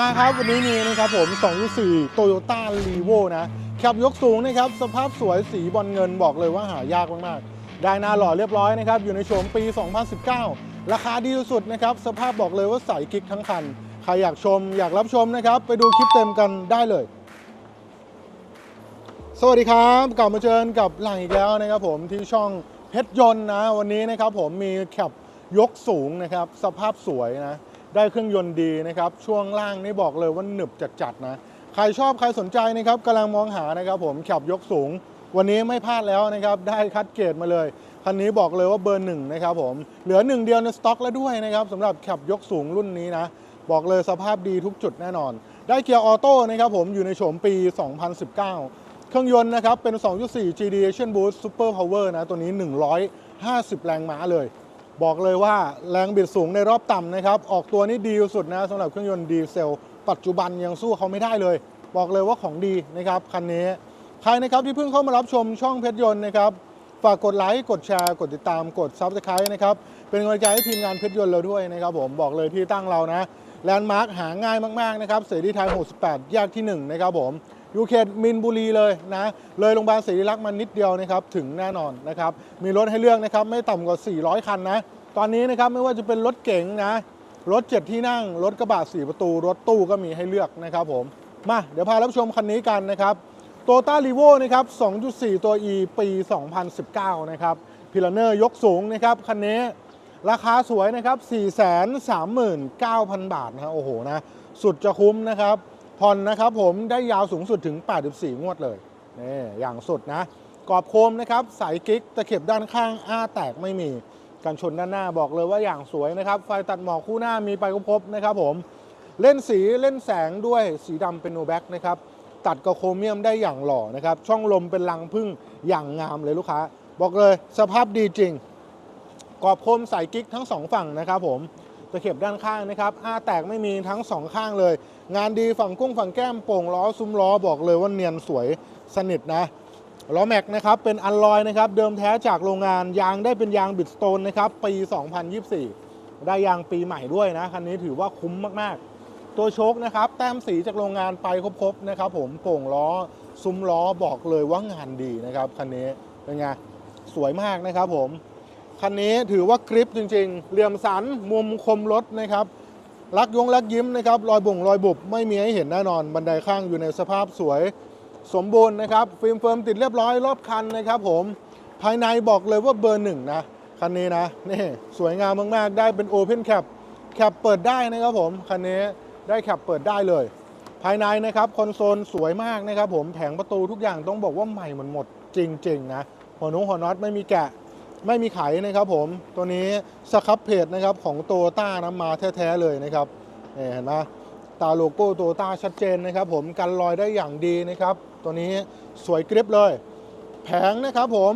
มาครับ วันนี้มีนะครับผม204 Toyota r e v o นะขับยกสูงนะครับ สภาพสวยสีบอลเงินบอกเลยว่าหายากมากๆ ได้หน้าหล่อเรียบร้อยนะครับ อยู่ในโฉมปี 2019 ราคาดีสุดนะครับ สภาพบอกเลยว่าใสกิ๊กทั้งคัน ใครอยากชมอยากรับชมนะครับ ไปดูคลิปเต็มกันได้เลย สวัสดีครับ กลับมาเจอกันกับหลังอีกแล้วนะครับผมที่ช่องเพชรยนต์นะ วันนี้นะครับผมมีแคปยกสูงนะครับ สภาพสวยนะ ได้เครื่องยนต์ดีนะครับ ช่วงล่างนี่บอกเลยว่าหนึบจัดๆนะ ใครชอบใครสนใจนะครับกำลังมองหานะครับ ผมแคปยกสูง วันนี้ไม่พลาดแล้วนะครับ ได้คัดเกรดมาเลย คันนี้บอกเลยว่าเบอร์หนึ่งนะครับผม เหลือหนึ่งเดียวในสต็อกแล้วด้วยนะครับสำหรับแคปยกสูงรุ่นนี้นะ บอกเลยสภาพดีทุกจุดแน่นอน ได้เกียร์ออโต้นะครับผมอยู่ในโฉมปี 2019 เครื่องยนต์นะครับเป็น 2.4 GD Action Boost Super Power นะตัวนี้ 150 แรงม้าเลย บอกเลยว่าแรงบิดสูงในรอบต่ำนะครับ ออกตัวนี้ดีสุดนะสำหรับเครื่องยนต์ดีเซล ปัจจุบันยังสู้เขาไม่ได้เลย บอกเลยว่าของดีนะครับคันนี้ใครนะครับที่เพิ่งเข้ามารับชมช่องเพชรยนต์นะครับฝากกดไลค์กดแชร์กดติดตามกด Subscribe นะครับเป็นกำลังใจให้ทีมงานเพชรยนต์เราด้วยนะครับผมบอกเลยที่ตั้งเรานะ แลนด์มาร์คหาง่ายมาก ๆ นะครับเสรีไทย 68 แยกที่ 1 นะครับผมอยู่เขตมินบุรีเลยนะ เลยโรงพยาบาลศรีรักษ์มานิดเดียวนะครับ ถึงแน่นอนนะครับ มีรถให้เลือกนะครับ ไม่ต่ำกว่า 400 คันนะ ตอนนี้นะครับไม่ว่าจะเป็นรถเก๋งนะ รถ 7 ที่นั่ง รถกระบะ 4 ประตู รถตู้ก็มีให้เลือกนะครับผม มาเดี๋ยวพารับชมคันนี้กันนะครับโตต้ารีโวนะครับ 2.4 ตัว E ปี 2019 นะครับพิลเนอร์ยกสูงนะครับ คันนี้ ราคาสวยนะครับ 439,000 บาทนะโอ้โหนะ สุดจะคุ้มนะครับผ่อนนะครับผมได้ยาวสูงสุดถึง 84 งวดเลยนี่อย่างสุดนะ กรอบโคมนะครับสายกิ๊กตะเข็บด้านข้างอ้าแตกไม่มีกันชนด้านหน้าบอกเลยว่าอย่างสวยนะครับ ไฟตัดหมอกคู่หน้ามีไปครบนะครับผมเล่นสีเล่นแสงด้วยสีดำเป็นโนแบ็กนะครับตัดกับโครเมียมได้อย่างหล่อนะครับ ช่องลมเป็นรังพึ่งอย่างงามเลยลูกค้า บอกเลยสภาพดีจริง กรอบคมใส่กิ๊กทั้งสองฝั่งนะครับผมตะเข็บด้านข้างนะครับอ้าแตกไม่มีทั้งสองข้างเลย งานดีฝั่งกุ้งฝั่งแก้มโป่งล้อซุ้มล้อบอกเลยว่าเนียนสวยสนิทนะล้อแม็กนะครับเป็นอัลลอยนะครับเดิมแท้จากโรงงานยางได้เป็นยางบิดสโตนนะครับปี 2024 ได้ยางปีใหม่ด้วยนะคันนี้ถือว่าคุ้มมากๆ ตัวโชคนะครับแต้มสีจากโรงงานไปครบๆนะครับผมโป่งล้อซุ้มล้อบอกเลยว่างานดีนะครับคันนี้เป็นไงสวยมากนะครับผม คันนี้ถือว่ากริปจริง ๆ เหลี่ยมสันมุมคมรถนะครับลักยงลักยิ้มนะครับรอยบ่งรอยบุบไม่มีให้เห็นแน่นอน บันไดข้างอยู่ในสภาพสวยสมบูรณ์นะครับฟิล์มเฟิร์มติดเรียบร้อยรอบคันนะครับผมภายในบอกเลยว่าเบอร์หนึ่งนะคันนี้นะนี่สวยงามมากๆ ได้เป็นโอเพนแคปแคปเปิดได้นะครับผมคันนี้ได้แคปเปิดได้เลย ภายในนะครับคอนโซลสวยมากนะครับผมแผงประตูทุกอย่างต้องบอกว่าใหม่หมดหมดจริงๆนะหัวนุ้งหัวน็อตไม่มีแกะ ไม่มีไขนะครับผมตัวนี้สครับเพจนะครับของโตต้านะมาแท้ๆเลยนะครับนี่เห็นไหมตาโลโก้โตต้าชัดเจนนะครับ ผมกันรอยได้อย่างดีนะครับ ตัวนี้สวยกริบเลย แผงนะครับผม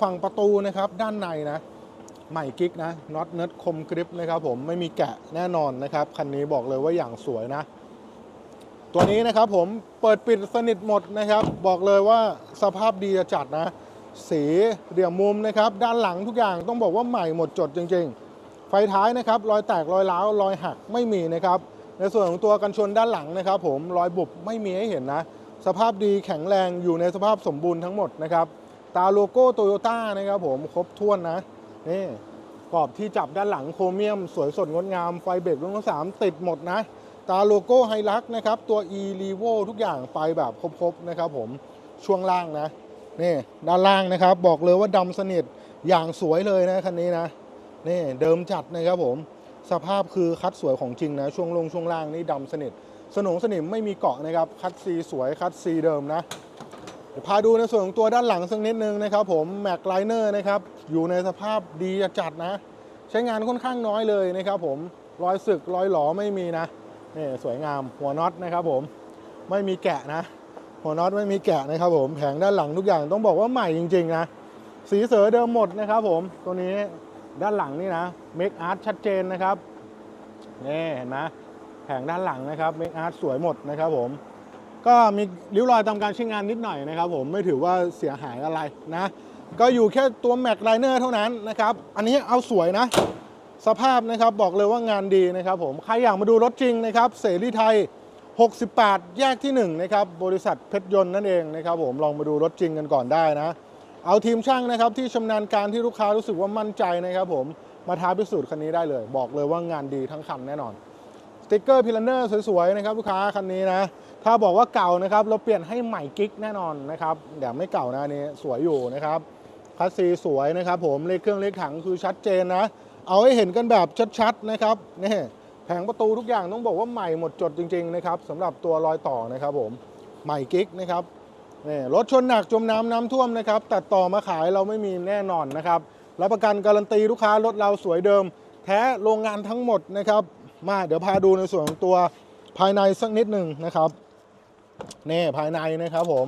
ฝั่งประตูนะครับด้านในนะใหม่กิ๊กนะน็อตเนิร์ดคมกริบนะครับผมไม่มีแกะแน่นอนนะครับ คันนี้บอกเลยว่าอย่างสวยนะ ตัวนี้นะครับผมเปิดปิดสนิทหมดนะครับ บอกเลยว่าสภาพดีจะจัดนะ สีเหลี่ยมมุมนะครับ ด้านหลังทุกอย่างต้องบอกว่าใหม่หมดจดจริง ๆ ไฟท้ายนะครับ รอยแตกรอยร้าวรอยหักไม่มีนะครับ ในส่วนของตัวกันชนด้านหลังนะครับ ผมรอยบุบไม่มีให้เห็นนะ สภาพดีแข็งแรงอยู่ในสภาพสมบูรณ์ทั้งหมดนะครับ ตาโลโก้โตโยต้านะครับผมครบถ้วนนะนี่กรอบที่จับด้านหลังโครเมียม สวยสดงดงามไฟเบรกรุ่นสามติดหมดนะ ตาโลโก้ไฮลักนะครับ ตัว e r e v o ทุกอย่างไปแบบครบๆนะครับผมช่วงล่างนะ นี่ด้านล่างนะครับ บอกเลยว่าดำสนิทอย่างสวยเลยนะคันนี้นะนี่เดิมจัดนะครับผม สภาพคือคัดสวยของจริงนะ ช่วงลงช่วงล่างนี่ดำสนิท สนงสนิมไม่มีเกาะนะครับ คัดซีสวยคัดซีเดิมนะเดี๋ยวพาดูในส่วนของตัวด้านหลังสักนิดนึงนะครับผมแม็กไลเนอร์นะครับอยู่ในสภาพดีจัดนะ ใช้งานค่อนข้างน้อยเลยนะครับผมรอยสึกรอยหลอไม่มีนะนี่สวยงามหัวน็อตนะครับผมไม่มีแกะนะ หัวน็อตไม่มีแกะนะครับผมแผงด้านหลังทุกอย่างต้องบอกว่าใหม่จริงๆนะสีเสือเดิมหมดนะครับผมตัวนี้ด้านหลังนี่นะเมคอาร์ตชัดเจนนะครับนี่เห็นไหมแผงด้านหลังนะครับเมคอาร์ตสวยหมดนะครับผมก็มีริ้วรอยตามการใช้งานนิดหน่อยนะครับผมไม่ถือว่าเสียหายอะไรนะ ก็อยู่แค่ตัวแม็กไลเนอร์เท่านั้นนะครับ อันนี้เอาสวยนะ สภาพนะครับบอกเลยว่างานดีนะครับผม ใครอยากมาดูรถจริงนะครับ เสรีไทย 68 แยกที่1นะครับบริษัทเพชรยนต์นั่นเองนะครับผมลองมาดูรถจริงกันก่อนได้นะ เอาทีมช่างนะครับที่ชำนาญการที่ลูกค้ารู้สึกว่ามั่นใจนะครับผมมาท้าพิสูจน์คันนี้ได้เลย บอกเลยว่างานดีทั้งคันแน่นอนสติกเกอร์พิลเนอร์สวยๆนะครับลูกค้าคันนี้นะถ้าบอกว่าเก่านะครับเราเปลี่ยนให้ใหม่กิ๊กแน่นอนนะครับเดี๋ยวไม่เก่านะนนี้สวยอยู่นะครับคัสซีสวยนะครับผมเลขเครื่องเลขถังคือชัดเจนนะ เอาให้เห็นกันแบบชัดๆนะครับนี่ แผงประตูทุกอย่างต้องบอกว่าใหม่หมดจดจริงๆนะครับสำหรับตัวรอยต่อนะครับผมใหม่กิ๊กนะครับนี่รถชนหนักจมน้ำน้ำท่วมนะครับตัดต่อมาขายเราไม่มีแน่นอนนะครับรับประกันการันตีลูกค้ารถเราสวยเดิม แท้โรงงานทั้งหมดนะครับมาเดี๋ยวพาดูในส่วนของตัวภายในสักนิดหนึ่งนะครับนี่ภายในนะครับผม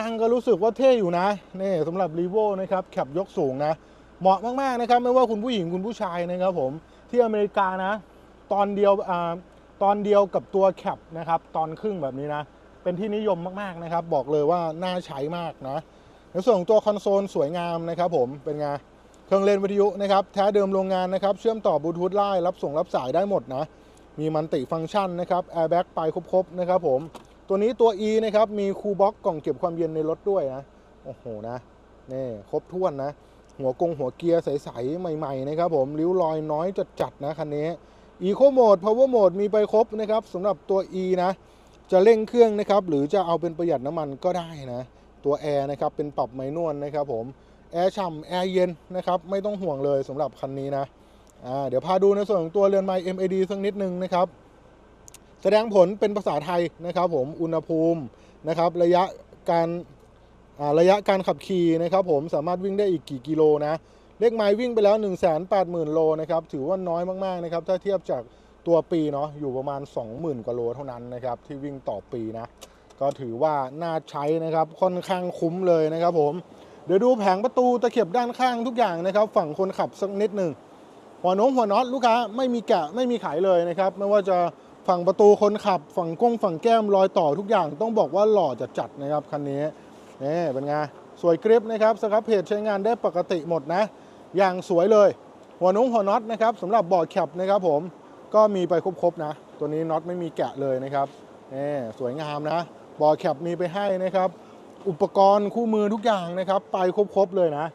นั่งก็รู้สึกว่าเท่อยู่นะนี่สำหรับรีโวนะครับแคปยกสูงนะ เหมาะมากๆนะครับ ไม่ว่าคุณผู้หญิงคุณผู้ชายนะครับผมที่อเมริกานะ ตอนเดียวอตอนเดียวกับตัวแคปนะครับ ตอนครึ่งแบบนี้นะ เป็นที่นิยมมากๆนะครับ บอกเลยว่าน่าใช้มากนะในส่วนของตัวคอนโซลสวยงามนะครับผมเป็นไงเครื่องเล่นวิทยุนะครับแท้เดิมโรงงานนะครับเชื่อมต่อบลูทูธไล่รับส่งรับสายได้หมดนะมีมันติฟังก์ชันนะครับแอร์แบ็กไปครบๆนะครับผมตัวนี้ตัว E นะครับมีคูลบ็อกกล่องเก็บความเย็นในรถด้วยนะโอ้โหนะนี่ครบถ้วนนะ หัวกงหัวเกียร์ใสๆใหม่ๆนะครับผมริ้วรอยน้อยจัดๆนะคันนี้ Eco Mode Power Mode มีไปครบนะครับสำหรับตัว E นะ จะเร่งเครื่องนะครับ หรือจะเอาเป็นประหยัดน้ำมันก็ได้นะ ตัวแอร์นะครับ เป็นปรับไมนวลนะครับผมแอร์ฉ่ำแอร์เย็นนะครับ ไม่ต้องห่วงเลยสำหรับคันนี้นะอ่าเดี๋ยวพาดูในส่วนของตัวเรือนไม้ MAD สักนิดนึงนะครับ แสดงผลเป็นภาษาไทยนะครับ ผมอุณหภูมินะครับ ระยะการระยะการขับขี่นะครับ ผมสามารถวิ่งได้อีกกี่กิโลนะ เลขไม้วิ่งไปแล้ว 1 8 0 0 0 0 โลนะครับ ถือว่าน้อยมากๆนะครับ ถ้าเทียบจากตัวปีเนาะ อยู่ประมาณ 20,000 กว่าโลเท่านั้นนะครับ ที่วิ่งต่อปีนะ ก็ถือว่าน่าใช้นะครับ ค่อนข้างคุ้มเลยนะครับผม เดี๋ยวดูแผงประตูตะเข็บด้านข้างทุกอย่างนะครับ ฝั่งคนขับสักนิดหนึ่ง หัวน้มหัวน็อตลูกค้าไม่มีแกะไม่มีขายเลยนะครับ ไม่ว่าจะฝั่งประตูคนขับ ฝั่งก้งฝั่งแก้มรอยต่อทุกอย่าง ต้องบอกว่าหล่อจัดจัดนะครับคันนี้นี่เป็นไงสวยกริปนะครับสครับเพจใช้งานได้ปกติหมดนะ อย่างสวยเลย หัวโน้มหัวน็อตนะครับสำหรับเบาะแคปนะครับผมก็มีไปครบๆนะ ตัวนี้น็อตไม่มีแกะเลยนะครับนี่สวยงามนะเบาะแคปมีไปให้นะครับ อุปกรณ์คู่มือทุกอย่างนะครับ ไปครบๆเลยนะ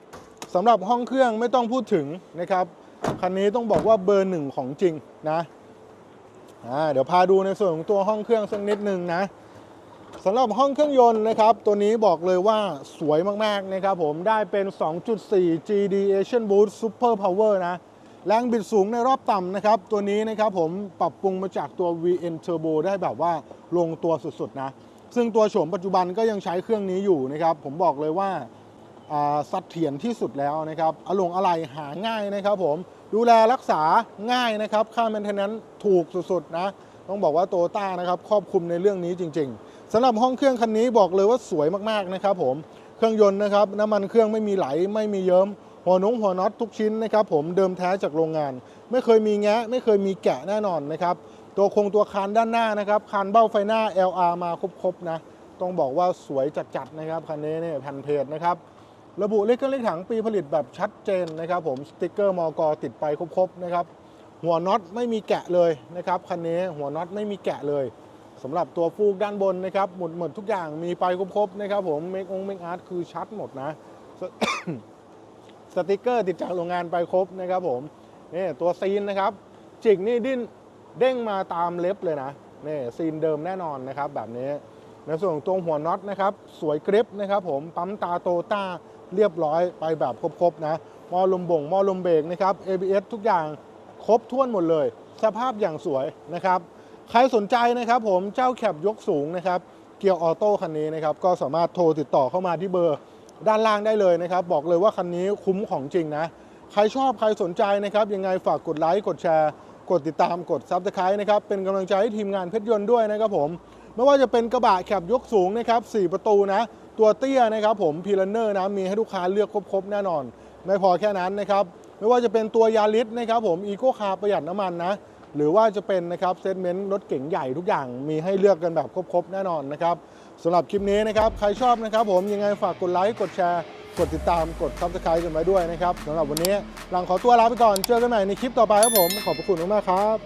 สำหรับห้องเครื่องไม่ต้องพูดถึงนะครับคันนี้ต้องบอกว่าเบอร์หนึ่งของจริงนะอ่าเดี๋ยวพาดูในส่วนของตัวห้องเครื่องสักนิดหนึ่งนะ สำหรับห้องเครื่องยนต์นะครับ ตัวนี้บอกเลยว่าสวยมากๆนะครับผมได้เป็น 2.4 GD Asian Boost Super Power นะ แรงบิดสูงในรอบต่ำนะครับ ตัวนี้นะครับผมปรับปรุงมาจากตัว VN Turbo ได้แบบว่าลงตัวสุดๆนะ ซึ่งตัวโฉมปัจจุบันก็ยังใช้เครื่องนี้อยู่นะครับ ผมบอกเลยว่าสัดเถียรที่สุดแล้วนะครับอลงอะไรหาง่ายนะครับผมดูแลรักษาง่ายนะครับ ค่า m ม i เทน a n น e ถูกสุดๆนะ ต้องบอกว่าโตต้านะครับครอบคลุมในเรื่องนี้จริง ๆ สำหรับห้องเครื่องคันนี้บอกเลยว่าสวยมากๆนะครับผมเครื่องยนต์นะครับน้ำมันเครื่องไม่มีไหลไม่มีเยิ้มหัวนุ้งหัวน็อตทุกชิ้นนะครับผมเดิมแท้จากโรงงาน ไม่เคยมีแงะ ไม่เคยมีแกะแน่นอนนะครับตัวคงตัวคานด้านหน้านะครับคานเบ้าไฟหน้า LR มาครบๆนะต้องบอกว่าสวยจัดๆนะครับคันนี้เนี่ยแผ่นเพจนะครับระบุเลขเครื่องเลขถังปีผลิตแบบชัดเจนนะครับผมสติกเกอร์มอกติดไปครบๆนะครับหัวน็อตไม่มีแกะเลยนะครับคันนี้หัวน็อตไม่มีแกะเลย สำหรับตัวฟูกด้านบนนะครับหมดหมดทุกอย่างมีไปครบๆนะครับผมเมคองเมคอาร์ตคือชัดหมดนะสสติกเกอร์ติดจากโรงงานไปครบนะครับผมนี่ตัวซีนนะครับ จิกนี่ดิ้นเด้งมาตามเล็บเลยนะนี่ซีนเดิมแน่นอนนะครับแบบนี้ในส่วนของตัวหัวน็อตนะครับ สวยกริปนะครับผมปั๊มตาโตต้าเรียบร้อยไปแบบครบๆนะมอลมบ่งมอลมเบรกนะครับ ABS ทุกอย่างครบถ้วนหมดเลย สภาพอย่างสวยนะครับ ใครสนใจนะครับผมเจ้าแคปยกสูงนะครับเกียร์ออโต้คันนี้นะครับก็สามารถโทรติดต่อเข้ามาที่เบอร์ด้านล่างได้เลยนะครับ บอกเลยว่าคันนี้คุ้มของจริงนะ ใครชอบใครสนใจนะครับ ยังไงฝากกดไลค์กดแชร์กดติดตามกดซับสไครต์นะครับ เป็นกำลังใจให้ทีมงานเพชรยนต์ด้วยนะครับผม ไม่ว่าจะเป็นกระบะแคบยกสูงนะครับ4ประตูนะ ตัวเตี้ยนะครับผมพีลันเนอร์นะมีให้ลูกค้าเลือกครบๆแน่นอน ไม่พอแค่นั้นนะครับ ไม่ว่าจะเป็นตัวยาริสนะครับผมอีโคคาประหยัดน้ำมันนะ หรือว่าจะเป็นนะครับเซตเมนต์รถเก๋งใหญ่ทุกอย่างมีให้เลือกกันแบบครบๆ แน่นอนนะครับสำหรับคลิปนี้นะครับใครชอบนะครับ ผมยังไงฝากกดไลค์กดแชร์ กดติดตามกดซับสไครต์กันไว้ด้วยนะครับสำหรับวันนี้หลังขอตัวลาไปก่อนเจอกันใหม่ในคลิปต่อไปครับผมขอบพระคุณมากๆครับ